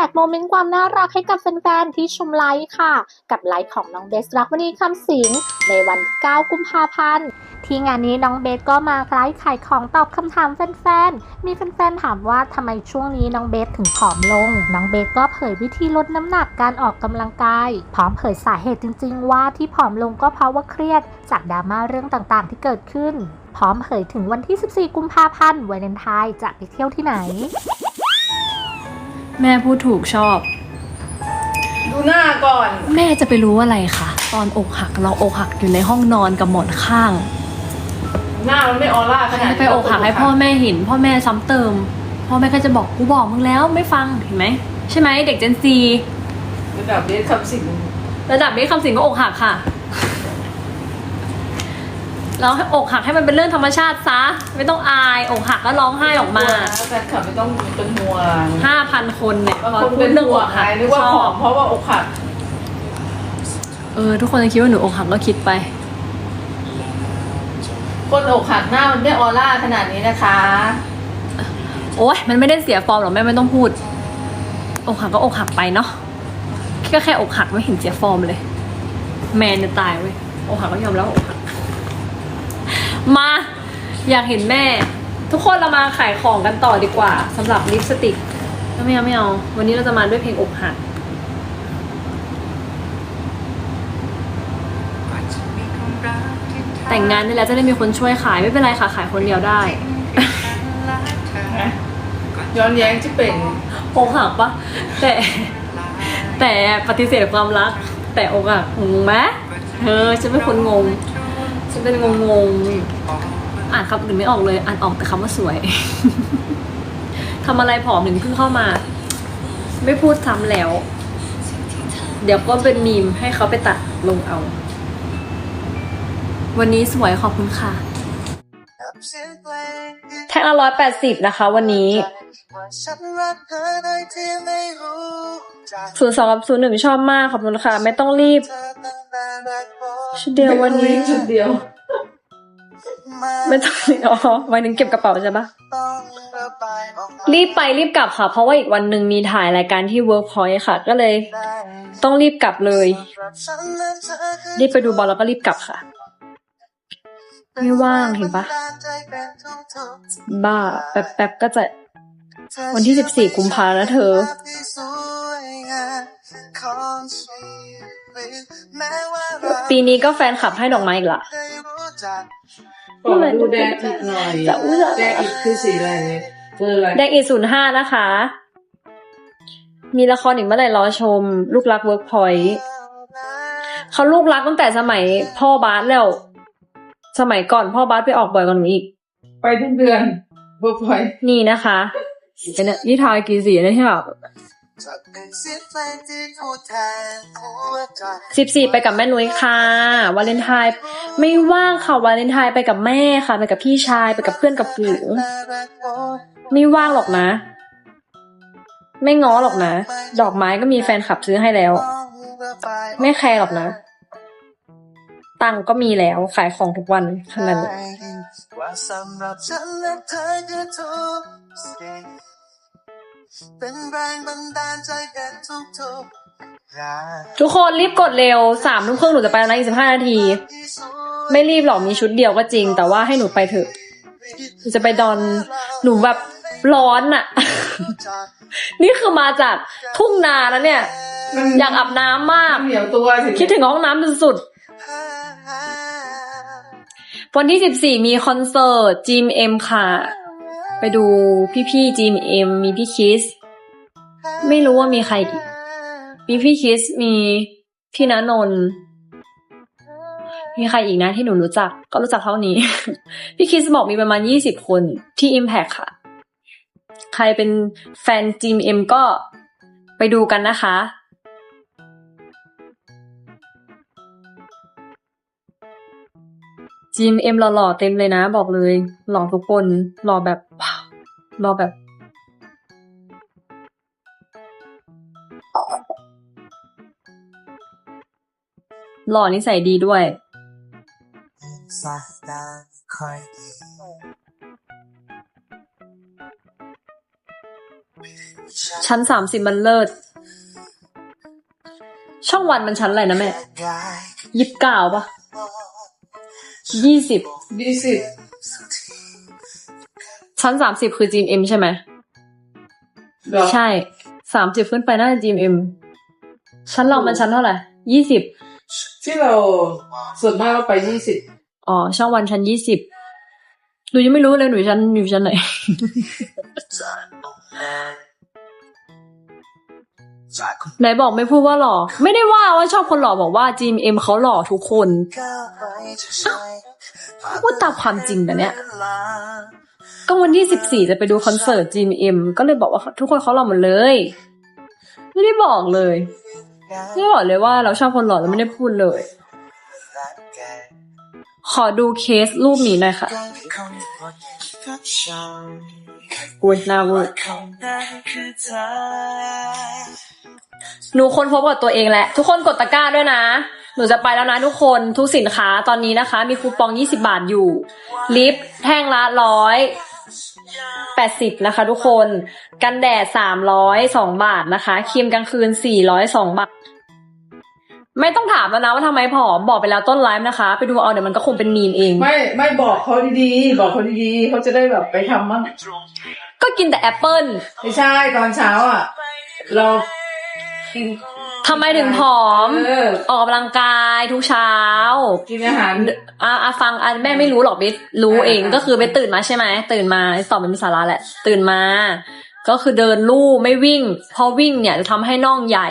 แจกโมเมนต์ความน่ารักให้กับแฟนๆที่ชมไลฟ์ค่ะ กับไลฟ์ของน้องเบสรักมณีคำสิงในวันที่9กุมภาพันธ์ที่งานนี้น้องเบสก็มาไลฟ์ขายของตอบคำถามแฟนๆ มีแฟนๆถามว่าทำไมช่วงนี้น้องเบสถึงผอมลง น้องเบสก็เผยวิธีลดน้ำหนักการออกกำลังกาย พร้อมเผยสาเหตุจริง ๆ ว่าที่ผอมลงก็เพราะว่าเครียด จากดราม่าเรื่องต่างๆ ที่เกิดขึ้น พร้อมเผยถึงวันที่ 14 กุมภาพันธ์วันเลนไทน์จะไปเที่ยวที่ไหน แม่พูดถูกชอบ ดูหน้าก่อน แม่จะไปรู้อะไรคะตอนอกหักเราอกหักอยู่ในห้องนอนกับหมอนข้างหน้ามันไม่ออร่าขนาดไปอกหักให้พ่อแม่เห็น พ่อแม่ซ้ำเติม พ่อแม่ก็จะบอกกูบอกมึงแล้วไม่ฟังเห็นไหมใช่ไหมเด็กเจนซีระดับเดชคำสิงระดับนี้คำสิงก็อกหักค่ะ แล้วให้อกหักให้มันเป็นเรื่องธรรมชาติซะ ไม่ต้องอาย อกหักก็ร้องไห้ออกมาแฟนคลับไม่ต้องเป็นห่วงห้าพันคนเนี่ยบางคนเป็นห่วงไงนึกว่าชผออบมเพราะว่าอกหัก เออ ทุกคนจะคิดว่าหนูอกหักก็คิดไป คนอกหักหน้ามันไม่ออร่าขนาดนี้นะคะ โอ๊ยมันไม่ได้เสียฟอร์มหรอกแม่ไม่ต้องพูด อกหักก็อกหักไปเนาะก็แค่อกหักไม่เห็นเสียฟอร์มเลย แมนจะตายเว้ยอกหักก็ยอมแล้วาอกหัก มา อยากเห็นแม่ ทุกคนเรามาขายของกันต่อดีกว่าสำหรับลิปสติก ไม่เอาไม่เอา วันนี้เราจะมาด้วยเพลงอกหักแต่งงานนี่แหละจะได้มีคนช่วยขายไม่เป็นไรค่ะ ขายคนเดียวได้ ย้อนแย้งจะเป็นอกหักปะแต่ แต่ปฏิเสธความรัก แต่อกหักงงไหมเออฉันเป็นคนงง ฉันเป็นงงงงๆอ่านคำอื่นไม่ออกเลย อ่านออกแต่คำว่าสวย ทำอะไรผอมถึงเพิ่งเข้ามา ไม่พูดซ้ำแล้ว เดี๋ยวก็เป็นมีมให้เขาไปตัดลงเอา วันนี้สวยขอบคุณค่ะ แท่งละร้อยแปดสิบนะคะวันนี้ศูนย์สองกับศูนย์หนึ่งชอบมากขอบคุณค่ะ ไม่ต้องรีบ ชุดเดียววันนี้ชุดเดียว ไม่ต้องรีบอ๋อวันหนึงเก็บกระเป๋าใช่ปะรีบไปรีบกลับค่ะ เพราะว่าอีกวันหนึ่งมีถ่ายรายการที่ Workpoint ค่ะ ก็เลย ต้องรีบกลับเลย รีบไปดูบอลแล้วก็รีบกลับค่ะ ไม่ว่างเห็นปะบ้า แป๊บแป๊บๆก็จะ วันที่14กุมภาแล้วเธอ ปีนี้ก็แฟนคลับให้ดอกไม้อีกละขอดูแดงอีกหน่อยจะอุ้ยจะแดงอีกคือสีอะไรเนี่ยเบอร์อะไรแดงอีศูนย์ห้านะคะ มีละครอีกเมื่อไหร่รอชม ลูกรักเวิร์กพอยต์เขาลูกรักตั้งแต่สมัยพ่อบาสแล้ว สมัยก่อนพ่อบาสไปออกบ่อยกว่าหนูอีก ไปทุกเดือนเบอร์พอยต์นี่นะคะเป็นเนี่ยนี่ทายกี่สีนะที่แบบ สิบสี่ไปกับแม่นุ้ยค่ะ วาเลนไทน์ไม่ว่างค่ะ วาเลนไทน์ไปกับแม่ค่ะ ไปกับพี่ชาย ไปกับเพื่อนกับฝูงไม่ว่างหรอกนะ ไม่ง้อหรอกนะ ดอกไม้ก็มีแฟนคลับซื้อให้แล้ว ไม่แคร์หรอกนะ ตังค์ก็มีแล้วขายของทุกวันขนาดนั้ เธอคือทุกสิ่งเป็นแรงบันดาลใจแก่ทุกๆอย่างทุกคนรีบกดเร็วสามทุ่มครึ่งหนูจะไปแล้วนะอีกสิบห้านาทีที่สวยไม่รีบหรอกมีชุดเดียวก็จริง แต่ว่าให้หนูไปเถอะหนูจะไปดอนหนูแบบร้อนอะนี่คือมาจากทุ่งนาแล้วเนี่ย อยากอาบน้ำมาก เหนียวตัวถึคิดถึงห้องน้ำสุดๆวันที่สิบสี่มีคอนเสิร์ตจีมเอ็มค่ะ ไปดูพี่ๆจีมเอ็มมีพี่คิส ไม่รู้ว่ามีใคร มีพี่คิส มีพี่ณนนท์มีใครอีกนะที่หนูรู้จัก ก็รู้จักเท่านี้ พี่คิสบอกมีประมาณยี่สิบคนที่ Impact ค่ะ ใครเป็นแฟนจีมเอ็มก็ไปดูกันนะคะ จีมเอ็มหล่อๆเต็มเลยนะ บอกเลย หล่อทุกคนหล่อแบบหล่อแบบหล่อนิสัยดีด้วยสายตาคอยชั้นสามสิบมันเลิศ ช่องวันมันชั้นอะไรนะแม่ยิบเก้าปะ ยี่สิบยี่สิบชั้นสามสิบคือ GMM ใช่ไหมเหรอใช่สามสิบขึ้นไปน่าจะ GMM ชั้นเรามันชั้นเท่าไหร่ยี่สิบที่เราส่วนมากเราไปยี่สิบอ๋อช่องวันชั้นยี่สิบหนูยังไม่รู้เลยหนูชั้นอยู่ชั้นไหน ไหนบอกไม่พูดว่าหล่อ ไม่ได้ว่าว่าชอบคนหล่อบอกว่า GMM เขาหล่อทุกคนพูดตามความจริงแต่เนี้ยก็วันที่สิบสี่จะไปดูคอนเสิร์ต GMM ก็เลยบอกว่าทุกคนเขาหล่อหมดเลย ไม่ได้บอกเลยไม่ได้บอกเลยว่าเราชอบคนหล่อแล้วไม่ได้พูดเลย ขอดูเคสรูปนี้หน่อยค่ะอุ้ยน่าเวอร์ หนูค้นพบกับตัวเองแหละทุกคนกดตะกร้าด้วยนะ หนูจะไปแล้วนะทุกคนทุกสินค้าตอนนี้นะคะ มีคูปอง 20 บาทอยู่ ลิปแท่งละร้อยแปดสิบนะคะ ทุกคน กันแดดสามร้อยสองบาทนะคะครีมกลางคืนสี่ร้อยสองบาท ไม่ต้องถามแล้วนะว่าทำไมผอมบอกไปแล้วต้นไลฟ์นะคะ ไปดูเอาเดี๋ยวมันก็คงเป็นมีมเอง ไม่ไม่บอกเขาดีๆ บอกเขาดีๆเขาจะได้แบบไปทำมั่งก็กินแต่แอปเปิลไม่ใช่ตอนเช้าอะ เรา กินทำไมถึงผอม เออออกกำลังกายทุกเช้า กินอาหาร อะอะฟังอะแม่ไม่รู้หรอกเบสรู้เองอ่า ก็คือเบสตื่นมาใช่ไหมตื่นมาตอบเป็นสาระแหละ ตื่นมา ก็คือเดินลู่ไม่วิ่งเพราะวิ่งเนี่ยจะทำให้น่องใหญ่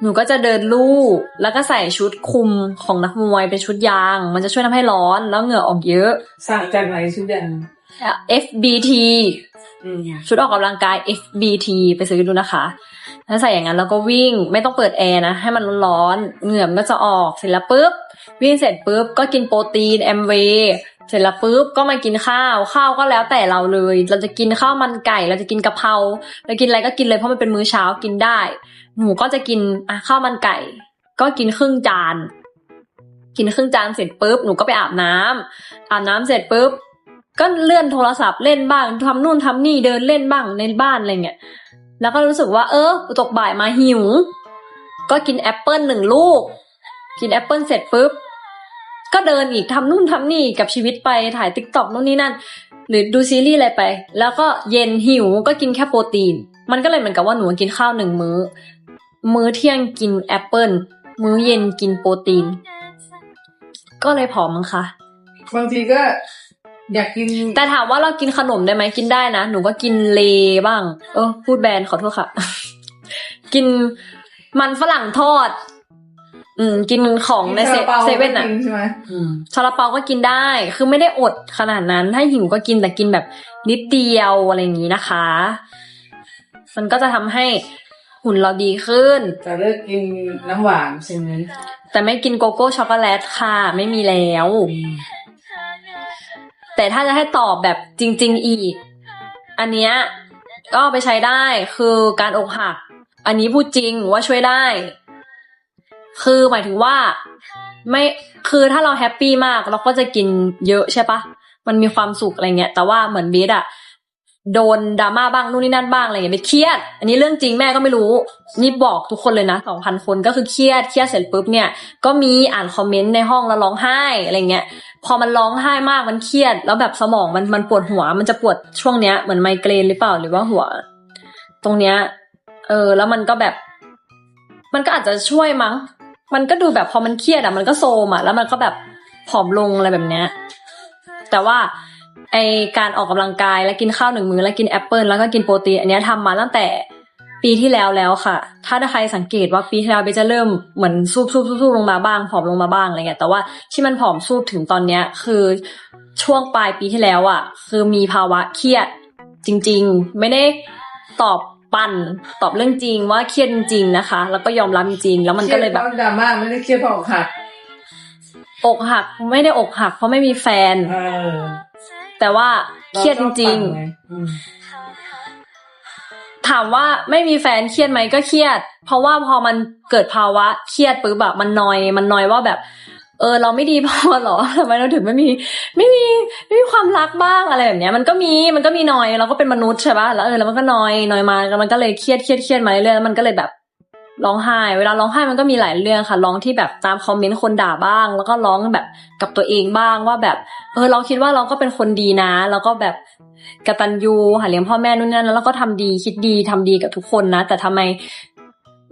หนูก็จะเดินลู่แล้วก็ใส่ชุดคลุมของนักมวยเป็นชุดยาง มันจะช่วยทำให้ร้อนแล้วเหงื่อออกเยอะ สั่งจากไหนชุดอย่าง FBT อืมชุดออกกำลังกาย FBT ไปซื้อดูนะคะ ถ้าใส่อย่างนั้นแล้วก็วิ่งไม่ต้องเปิดแอร์นะให้มันร้อนๆเหงื่อมันก็จะออกเสร็จแล้วปุ๊บวิ่งเสร็จปุ๊บก็กินโปรตีนแอมเวเสร็จแล้วปุ๊บก็มากินข้าวข้าวก็แล้วแต่เราเลย เราจะกินข้าวมันไก่ เราจะกินกะเพราเรากินอะไรก็กินเลยเพราะมันเป็นมื้อเช้ากินได้ หนูก็จะกินอะข้าวมันไก่ ก็กินครึ่งจาน กินครึ่งจานเสร็จปุ๊บหนูก็ไปอาบน้ำอาบน้ำเสร็จปุ๊บก็เลื่อนโทรศัพท์เล่นบ้างทำนู่นทำนี่เดินเล่นบ้างในบ้านอะไรเงี้ย แล้วก็รู้สึกว่า เออตกบ่ายมาหิว ก็กินแอปเปิลหนึ่งลูก กินแอปเปิลเสร็จปุ๊บ ก็เดินอีกทำนู่นทำนี่กับชีวิตไปถ่ายติ๊กต็อกนู่นนี่นั่น หรือดูซีรีส์อะไรไป แล้วก็เย็นหิวก็กินแค่โปรตีน มันก็เลยเหมือนกับว่าหนูกินข้าวหนึ่งมื้อ มื้อเที่ยงกินแอปเปิลมื้อเย็นกินโปรตีน ก็เลยผอมมั้งคะบางทีก็ อยากกินแต่ถามว่าเรากินขนมได้ไหมกินได้นะ หนูก็กินเลบ้าง เออ พูดแบรนด์ขอโทษค่ะ กินมันฝรั่งทอด อืม กินของในเซซาลาปาเซเว่นก็อะกิใช่ไหมอืมซาลาเปาก็กินได้ คือไม่ได้อดขนาดนั้น ถ้าหิวก็กินแต่กินแบบนิดเดียวอะไรอย่างนี้นะคะ มันก็จะทำให้หุ่นเราดีขึ้น จะเลิกกินน้ำหวานใช่ไหมแต่ไม่กินโกโก้ช็อกโกแลตค่ะ ไม่มีแล้ว แต่ถ้าจะให้ตอบแบบจริง ๆ อีก อันเนี้ยก็ไปใช้ได้คือการอกหัก อันนี้พูดจริงว่าช่วยได้ คือหมายถึงว่า ไม่คือถ้าเราแฮปปี้มากเราก็จะกินเยอะใช่ปะมันมีความสุขอะไรเงี้ย แต่ว่าเหมือนบีดอะโดนดราม่าบ้างนู่นนี่นั่นบ้างอะไรเงี้ยไม่เครียด อันนี้เรื่องจริงแม่ก็ไม่รู้ นี่บอกทุกคนเลยนะสองพันคนก็คือเครียดเครียดเสร็จปุ๊บเนี่ย ก็มีอ่านคอมเมนต์ในห้องแล้วร้องไห้อะไรเงี้ย พอมันร้องไห้มากมันเครียด แล้วแบบสมองมันมันปวดหัว มันจะปวดช่วงเนี้ยเหมือนไมเกรนหรือเปล่าหรือว่าหัว ตรงเนี้ย เออ แล้วมันก็แบบ มันก็อาจจะช่วยมั้ง มันก็ดูแบบพอมันเครียดอะมันก็โซมอะแล้วมันก็แบบผอมลงอะไรแบบเนี้ย แต่ว่าไอการออกกำลังกายแล้วกินข้าวหนึ่งมื้อแล้วกินแอปเปิลแล้วก็กินโปรตีนอันเนี้ยทำมาตั้งแต่ ปีที่แล้วแล้วค่ะ ถ้าใครสังเกตว่าปีที่แล้วเบจะเริ่มเหมือนซูบซูบซูบซูบลงมาบ้างผอมลงมาบ้างอะไรเงี้ยแต่ว่าที่มันผอมซูบถึงตอนเนี้ย คือช่วงปลายปีที่แล้วอะ คือมีภาวะเครียดจริง ๆ ไม่ได้ตอบปั่นตอบเรื่องจริงว่าเครียดจริงๆนะคะ แล้วก็ยอมรับจริงๆแล้วมันก็เลยแบบครีดพราะดราม่าไม่ได้เครียดเพราะอกหักอกหักไม่ได้อกหัก เพราะไม่มีแฟนเออแต่ว่าเครียดจริงเาต้องปั่นไอืมๆ ถามว่าไม่มีแฟนเครียดไหมก็เครียด เพราะว่าพอมันเกิดภาวะเครียดปุ๊บแบบมันนอย มันนอยว่าแบบ เออ เราไม่ดีพอหรอทำไมเราถึงไม่มี ไม่มีไม่มีความรักบ้างอะไรแบบเนี้ย มันก็มีมันก็มีนอยเราก็เป็นมนุษย์ใช่ปะแล้วเออแล้วมันก็นอยนอยมาแล้วมันก็เลยเครียดเครียดเครียดมาเรื่อยแล้วมันก็เลยแบบ ร้องไห้ เวลาร้องไห้มันก็มีหลายเรื่องค่ะ ร้องที่แบบตามคอมเมนต์คนด่าบ้าง แล้วก็ร้องแบบกับตัวเองบ้างว่าแบบ เออเราคิดว่าเราก็เป็นคนดีนะ แล้วก็แบบกตัญญูหาเลี้ยงพ่อแม่นู่นนั่นแล้วเราก็ทำดีคิดดีทำดีกับทุกคนนะ แต่ทำไม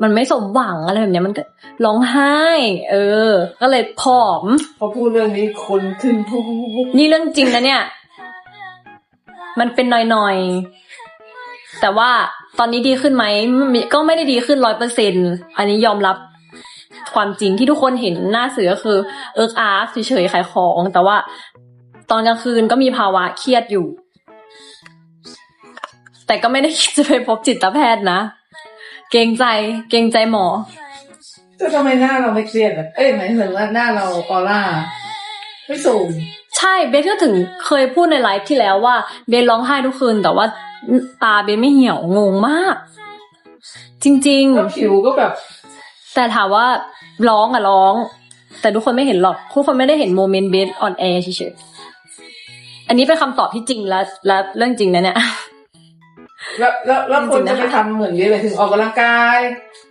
มันไม่สมหวังอะไรแบบเนี้ยมันก็ร้องไห้ เออ ก็เลยผอม พอพูดเรื่องนี้คนขึ้นพุ๊บพุ๊บพุ๊บนี่เรื่องจริงนะเนี่ย มันเป็นหน่อยๆ แต่ว่า ตอนนี้ดีขึ้นไหมมีก็ไม่ได้ดีขึ้นร้อยเปอร์เซ็นอันนี้ยอมรับความจริงที่ทุกคนเห็นหน้าเสือคือ เอิกอาร์เฉยๆขายของ แต่ว่าตอนกลางคืนก็มีภาวะเครียดอยู่ แต่ก็ไม่ได้คิดจะไปพบจิตแพทย์นะ เกรงใจเกรงใจหมอจะทำไมหน้าเราไม่เครียดอะเอ้ยหมายถึงว่าหน้าเราออร่าไม่สูงใช่เบสก็ถึงเคยพูดในไลฟ์ที่แล้วว่าเบสร้องไห้ทุกคืนแต่ว่า ตาเบสไม่เหี่ยวงงมาก จริง แล้วผิวก็แบบ ๆ แต่ถามว่าร้องอะร้อง แต่ทุกคนไม่เห็นหรอกทุกคนไม่ได้เห็นโมเมนต์เบสออนแอร์เฉยๆอันนี้เป็นคำตอบที่จริงและและเรื่องจริงนะเนี่ย แล้วแล้วแล้วจครินงๆจะนะคะไปทำเหมือนนี้เลยถึงออกกำลังกาย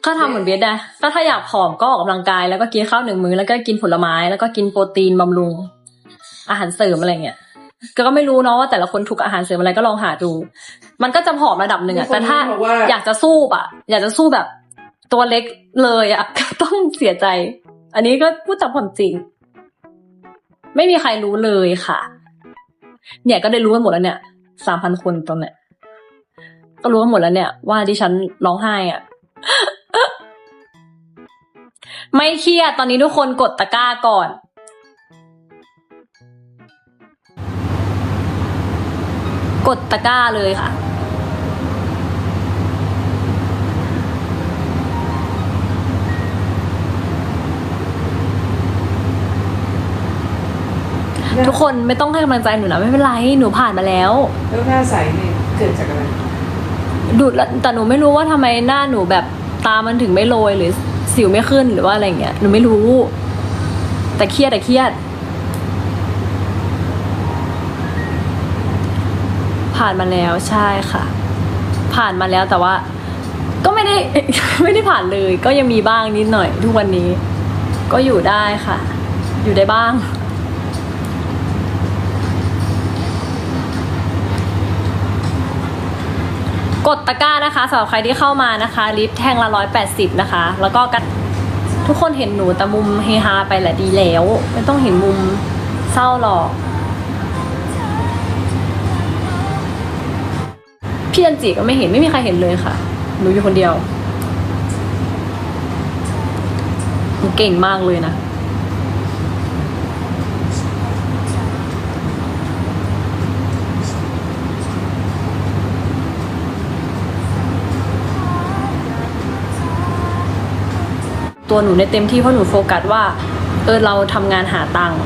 ก็ทำเหมือนเบสได้ก็ถ้าอยากผอมก็ออกกำลังกายแล้วก็กินข้าวหนึ่งมื้อแล้วก็กินผลไม้แล้วก็กินโปรตีนบำรุง อาหารเสริมอะไรเงี้ย ก็ไม่รู้เนาะว่าแต่ละคนถูกอาหารเสริมอะไรก็ลองหาดู มันก็จะผอมระดับหนึ่งอะมีคนแต่ถ้าบอกว่าอยากจะสู้อะอยากจะสู้แบบตัวเล็กเลยอะก็ต้องเสียใจ อันนี้ก็พูดตามความจริง ไม่มีใครรู้เลยค่ะ เนี่ยก็ได้รู้กันหมดแล้วเนี่ยสามพันคนตรงเนี้ยก็รู้กันหมดแล้วเนี่ย ว่าดิฉันร้องไห้อะไม่เครียดตอนนี้ทุกคนกดตะกร้าก่อน กดตะกร้าเลยค่ะ ทุกคนไม่ต้องให้กำลังใจหนูนะไม่เป็นไร หนูผ่านมาแล้ว แล้วหน้าใสนี่เกิดจากอะไร ดูดแล้วแต่หนูไม่รู้ว่าทำไมหน้าหนูแบบตามันถึงไม่โรยหรือสิวไม่ขึ้นหรือว่าอะไรเงี้ยหนูไม่รู้ แต่เครียดแต่เครียด ผ่านมาแล้วใช่ค่ะ ผ่านมาแล้วแต่ว่า ก็ไม่ได้ ไม่ได้ผ่านเลย ก็ยังมีบ้างนิดหน่อย ทุกวันนี้ ก็อยู่ได้ค่ะ อยู่ได้บ้างกดตะกร้านะคะสำหรับใครที่เข้ามานะคะ ลิฟต์แท่งละร้อยแปดสิบนะคะ แล้วก็กันทุกคนเห็นหนูแต่มุมเฮฮาไปแหละดีแล้ว ไม่ต้องเห็นมุมเศร้าหรอก พี่จันจิก็ไม่เห็นไม่มีใครเห็นเลยค่ะ หนูอยู่คนเดียวหนูเก่งมากเลยนะตัวหนูในเต็มที่เพราะหนูโฟกัสว่า เออเราทำงานหาตังค์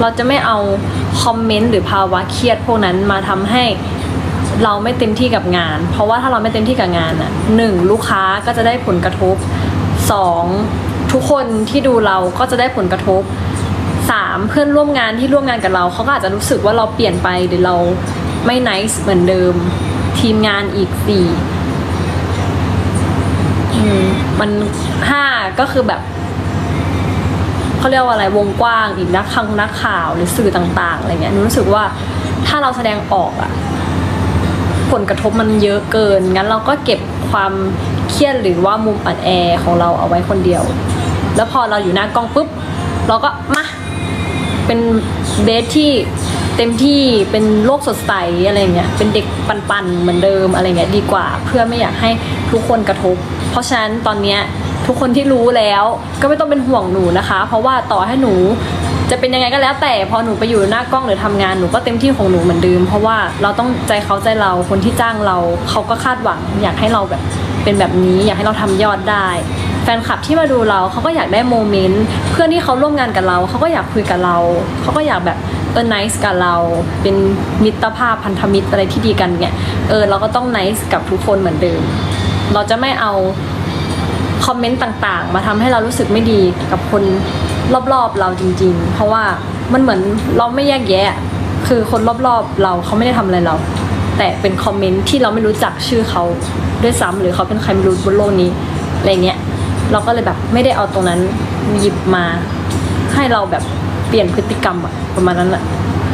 เราจะไม่เอาคอมเมนต์หรือภาวะเครียดพวกนั้นมาทำให้ เราไม่เต็มที่กับงาน เพราะว่าถ้าเราไม่เต็มที่กับงานอะหนึ่งลูกค้าก็จะได้ผลกระทบสองทุกคนที่ดูเราก็จะได้ผลกระทบสามเพื่อนร่วมงานที่ร่วมงานกับเราเขาก็อาจจะรู้สึกว่าเราเปลี่ยนไปหรือเราไม่ไนิสเหมือนเดิม ทีมงานอีกสี่มันห้าก็คือแบบเขาเรียกว่าอะไรวงกว้างอีกนักข่าวนักข่าวหรือสื่อต่าง ๆอะไรเงี้ยรู้สึกว่าถ้าเราแสดงออกอะ ลกระทบมันเยอะเกิน งั้นเราก็เก็บความเครียดหรือว่ามุมอ่อนแอของเราเอาไว้คนเดียว แล้วพอเราอยู่หน้ากล้องปุ๊บ เราก็มาเป็นเบสที่เต็มที่เป็นโลกสดใสอะไรเงี้ย เป็นเด็กปันๆเหมือนเดิมอะไรเงี้ยดีกว่า เพื่อไม่อยากให้ทุกคนกระทบ เพราะฉะนั้นตอนเนี้ยทุกคนที่รู้แล้วก็ไม่ต้องเป็นห่วงหนูนะคะ เพราะว่าต่อให้หนู จะเป็นยังไงก็แล้วแต่พอหนูไปอยู่หน้ากล้องหรือทำงานหนูก็เต็มที่ของหนูเหมือนเดิมเพราะว่าเราต้องใจเขาใจเราคนที่จ้างเราเขาก็คาดหวัง อยากให้เราแบบเป็นแบบนี้ อยากให้เราทำยอดได้ แฟนคลับที่มาดูเราเขาก็อยากได้โมเมนต์เพื่อนที่เขาร่วมงานกับเราเขาก็อยากคุยกับเราเขาก็อยากแบบเออ nice กับเราเป็นมิตรภาพพันธมิตรอะไรที่ดีกันเนี่ยเออเราก็ต้อง nice กับทุกคนเหมือนเดิม เราจะไม่เอาคอมเมนต์ต่างๆ มาทำให้เรารู้สึกไม่ดีกับคน รอบๆเราจริง ๆ เพราะว่ามันเหมือนเราไม่แยกแยะ คือคนรอบๆเราเขาไม่ได้ทำอะไรเรา แต่เป็นคอมเมนต์ที่เราไม่รู้จักชื่อเขาด้วยซ้ำหรือเขาเป็นใครไม่รู้บนโลกนี้อะไรเงี้ยเราก็เลยแบบไม่ได้เอาตรงนั้นหยิบมา ให้เราแบบเปลี่ยนพฤติกรรมอะประมาณนั้นอะ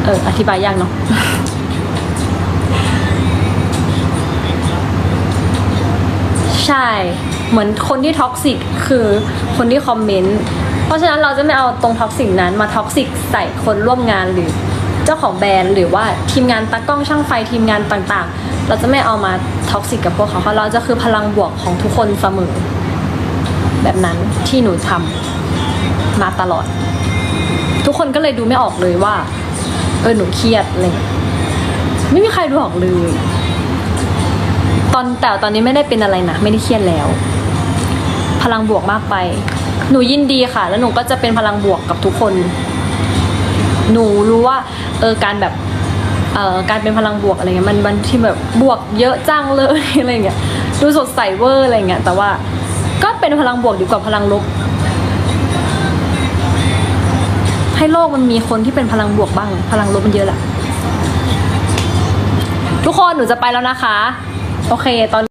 เอออธิบายยากเนาะใช่ เหมือนคนที่ท็อกซิกคือคนที่คอมเมนต์ เพราะฉะนั้นเราจะไม่เอาตรงท็อกซิกนั้นมาท็อกซิกใส่คนร่วมงานหรือเจ้าของแบรนด์หรือว่าทีมงานตากล้องช่างไฟทีมงานต่างๆ เราจะไม่เอามาท็อกซิกกับพวกเขาเพราะเราจะคือพลังบวกของทุกคนเสมอ แบบนั้นที่หนูทำมาตลอด ทุกคนก็เลยดูไม่ออกเลยว่า เออหนูเครียดอะไรอย่างเงี้ยไม่มีใครดูออกเลย ตอนแต่ตอนนี้ไม่ได้เป็นอะไรนะไม่ได้เครียดแล้ว พลังบวกมากไป หนูยินดีค่ะ แล้วหนูก็จะเป็นพลังบวกกับทุกคน หนูรู้ว่าเออการแบบเอ่อการเป็นพลังบวกอะไรเงี้ยมันมันที่แบบบวกเยอะจังเลยอะไรเงี้ยดูสดใสเวอร์อะไรเงี้ยแต่ว่าก็เป็นพลังบวกดีกว่าพลังลบ ให้โลกมันมีคนที่เป็นพลังบวกบ้าง พลังลบมันเยอะแหละทุกคนหนูจะไปแล้วนะคะ โอเคตอน